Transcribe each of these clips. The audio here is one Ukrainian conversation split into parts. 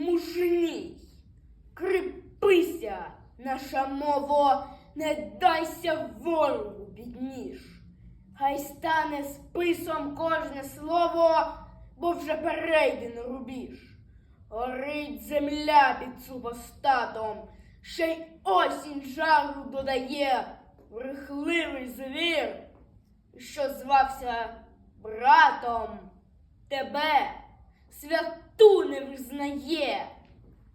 мужній, кріпися, наша мово, не дайся ворогу бідніш. Хай стане списом кожне слово, бо вже перейдено рубіж. Горить земля під супостатом, ще й осінь жару додає брехливий звір, що звався братом. Тебе святу не визнає,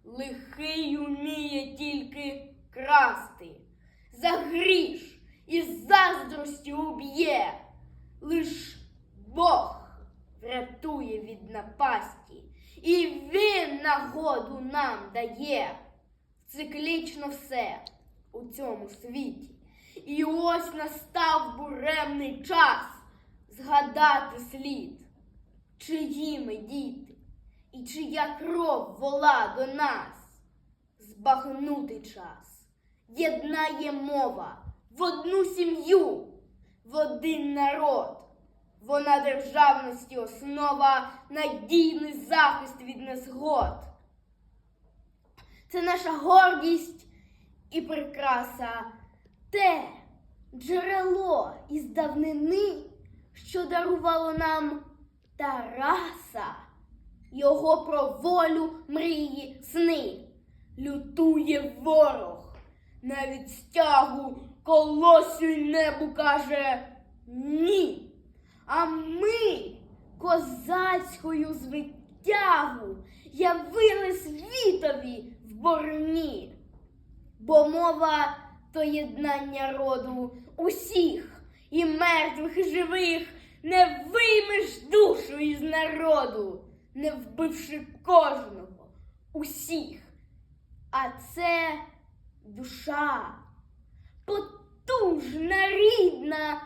лихий уміє тільки красти, за гріш і заздрості уб'є, лиш Бог врятує від напасті, і Він нагоду нам дає. Циклічно все у цьому світі. І ось настав буремний час згадати слід, чиї ми діти, і чия кров вола до нас. Збагнути час єднає мова в одну сім'ю, в один народ. Вона державності основа, надійний захист від незгод. Це наша гордість і прикраса, те джерело із давнини, що дарувало нам Тараса, його про волю мрії сни. Лютує ворог, навіть стягу колосю й небу каже ні. А ми козацькою звитягу явили світові в борні. Бо мова то єднання роду усіх, і мертвих, і живих, не виймеш душу із народу, не вбивши кожного, усіх. А це душа потужна, рідна,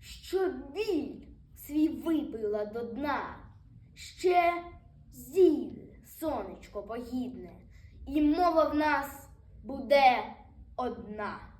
що біль свій випила до дна, ще зіль сонечко погідне, і мова в нас буде одна.